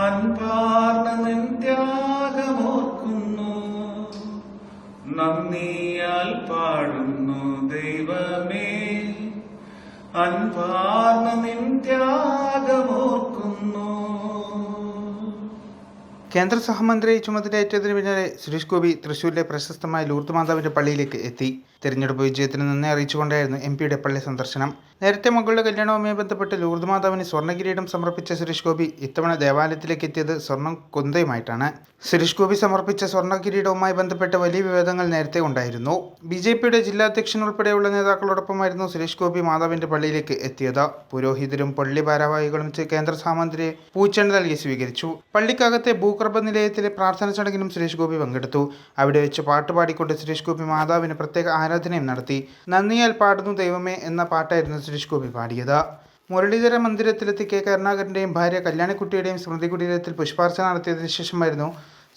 അൻപാർന്ന ത്യാഗമോർക്കുന്നു നന്ദിയാൽ പാടുന്നു ദൈവമേ. അൻപാർന്ന നിൻ ത്യാഗമോർക്കുന്നു കേന്ദ്ര സഹമന്ത്രിയെ ചുമതലയേറ്റതിന് പിന്നാലെ സുരേഷ് ഗോപി തൃശൂരിലെ പ്രശസ്തമായ ലൂർത്ത് മാതാവിന്റെ പള്ളിയിലേക്ക് എത്തി. തെരഞ്ഞെടുപ്പ് വിജയത്തിന് നന്ദി അറിയിച്ചുകൊണ്ടായിരുന്നു എം പിയുടെ പള്ളി സന്ദർശനം. നേരത്തെ മകളുടെ കല്യാണവുമായി ബന്ധപ്പെട്ട് ലൂർദ് മാതാവിന് സ്വർണകിരീടം സമർപ്പിച്ച സുരേഷ് ഗോപി ഇത്തവണ ദേവാലയത്തിലേക്ക് എത്തിയത് സ്വർണം കുന്തയുമായിട്ടാണ്. സുരേഷ് ഗോപി സമർപ്പിച്ച സ്വർണ കിരീടവുമായി ബന്ധപ്പെട്ട് വലിയ വിവാദങ്ങൾ നേരത്തെ ഉണ്ടായിരുന്നു. ബി ജെ പിയുടെ ജില്ലാ അധ്യക്ഷൻ ഉൾപ്പെടെയുള്ള നേതാക്കളോടൊപ്പമായിരുന്നു സുരേഷ് ഗോപി മാതാവിന്റെ പള്ളിയിലേക്ക് എത്തിയത്. പുരോഹിതരും പള്ളി ഭാരവാഹികളും കേന്ദ്ര സഹമന്ത്രിയെ പൂച്ചെണ്ണ നൽകി സ്വീകരിച്ചു. പള്ളിക്കകത്തെ ഭൂഗർഭ നിലയത്തിലെ പ്രാർത്ഥന ചടങ്ങിനും സുരേഷ് ഗോപി പങ്കെടുത്തു. അവിടെ വെച്ച് പാട്ടുപാടിക്കൊണ്ട് സുരേഷ് ഗോപി മാതാവിന് പ്രത്യേക ആരാധനയും നടത്തി. നന്ദിയാൽ പാടുന്നു ദൈവമേ എന്ന പാട്ടായിരുന്നു സുരേഷ് ഗോപി പാടിയത്. മുരളീധര മന്ദിരത്തിലെത്തി കെ. കരുണാകരന്റെയും ഭാര്യ കല്യാണിക്കുട്ടിയുടെയും സ്മൃതി കുടീരത്തിൽ പുഷ്പാർച്ചന നടത്തിയതിനു ശേഷമായിരുന്നു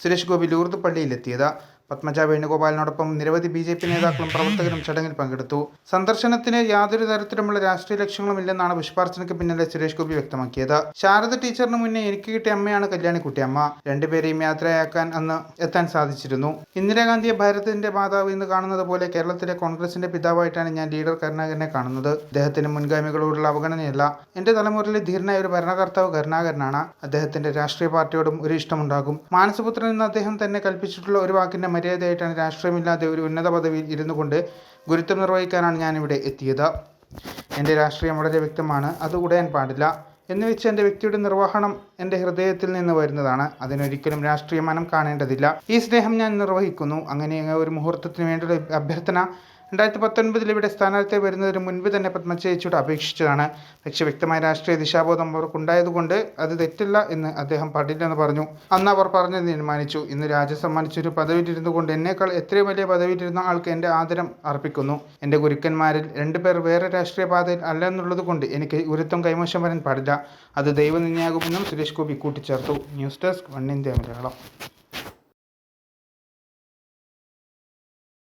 സുരേഷ് ഗോപി ലൂർദ് പള്ളിയിലെത്തിയത് പത്മജ വേണുഗോപാലിനോടൊപ്പം നിരവധി ബി ജെ പി നേതാക്കളും പ്രവർത്തകരും ചടങ്ങിൽ പങ്കെടുത്തു. സന്ദർശനത്തിന് യാതൊരു തരത്തിലുമുള്ള രാഷ്ട്രീയ ലക്ഷ്യങ്ങളും ഇല്ലെന്നാണ് പുഷ്പാർച്ചനയ്ക്ക് പിന്നിലെ സുരേഷ് ഗോപി വ്യക്തമാക്കിയത്. ശാരദ ടീച്ചറിന് മുന്നേ എനിക്ക് കിട്ടിയ അമ്മയാണ് കല്യാണിക്കുട്ടിയമ്മ. രണ്ടുപേരെയും യാത്രയാക്കാൻ അന്ന് എത്താൻ സാധിച്ചിരുന്നു. ഇന്ദിരാഗാന്ധിയെ ഭാരതത്തിന്റെ മാതാവ് എന്ന് കാണുന്നത് പോലെ കേരളത്തിലെ കോൺഗ്രസിന്റെ പിതാവായിട്ടാണ് ഞാൻ ലീഡർ കരുണാകരനെ കാണുന്നത്. അദ്ദേഹത്തിന്റെ മുൻഗാമികളോടുള്ള അവഗണനയല്ല. എന്റെ തലമുറയിലെ ധീരനായ ഒരു ഭരണകർത്താവ് കരുണാകരനാണ്. അദ്ദേഹത്തിന്റെ രാഷ്ട്രീയ പാർട്ടിയോടും ഒരു ഇഷ്ടമുണ്ടാകും. മാനസപുത്രൻ എന്ന് അദ്ദേഹം തന്നെ കൽപ്പിച്ചിട്ടുള്ള ഒരു വാക്കിന്റെ മര്യാദയായിട്ടാണ് രാഷ്ട്രീയമില്ലാതെ ഒരു ഉന്നത പദവിയിൽ ഇരുന്നു കൊണ്ട് ഗുരുത്വം നിർവഹിക്കാനാണ് ഞാനിവിടെ എത്തിയത്. എന്റെ രാഷ്ട്രീയം വളരെ വ്യക്തമാണ് അത് ഉടയാൻ പാടില്ല. എന്ന് വെച്ച് എന്റെ വ്യക്തിയുടെ നിർവഹണം എന്റെ ഹൃദയത്തിൽ നിന്ന് വരുന്നതാണ്. അതിനൊരിക്കലും രാഷ്ട്രീയ മനം കാണേണ്ടതില്ല. ഈ സ്നേഹം ഞാൻ നിർവഹിക്കുന്നു. അങ്ങനെ ഒരു മുഹൂർത്തത്തിന് വേണ്ടിയുള്ള അഭ്യർത്ഥന രണ്ടായിരത്തി പത്തൊൻപതിൽ ഇവിടെ സ്ഥാനാർത്ഥി വരുന്നതിന് മുൻപ് തന്നെ പത്മജയച്ചൂട് അപേക്ഷിച്ചതാണ്. പക്ഷേ വ്യക്തമായ രാഷ്ട്രീയ ദിശാബോധം അവർക്കുണ്ടായതുകൊണ്ട് അത് തെറ്റില്ല എന്ന് അദ്ദേഹം പാടില്ലെന്ന് പറഞ്ഞു. അന്ന് അവർ പറഞ്ഞത് തീരുമാനിച്ചു. ഇന്ന് രാജ്യം സമ്മാനിച്ചൊരു പദവിയിലിരുന്നു കൊണ്ട് എന്നേക്കാൾ എത്രയും വലിയ പദവിയിലിരുന്ന ആൾക്ക് എന്റെ ആദരം അർപ്പിക്കുന്നു. എന്റെ ഗുരുക്കന്മാരിൽ രണ്ടുപേർ വേറെ രാഷ്ട്രീയ പാതയിൽ അല്ല എന്നുള്ളത് കൊണ്ട് എനിക്ക് ഗുരുത്വം കൈമോശം വരാൻ പാടില്ല. അത് ദൈവനിന്യാകുമെന്നും സുരേഷ് ഗോപി കൂട്ടിച്ചേർത്തു. News desk one India Malayalam.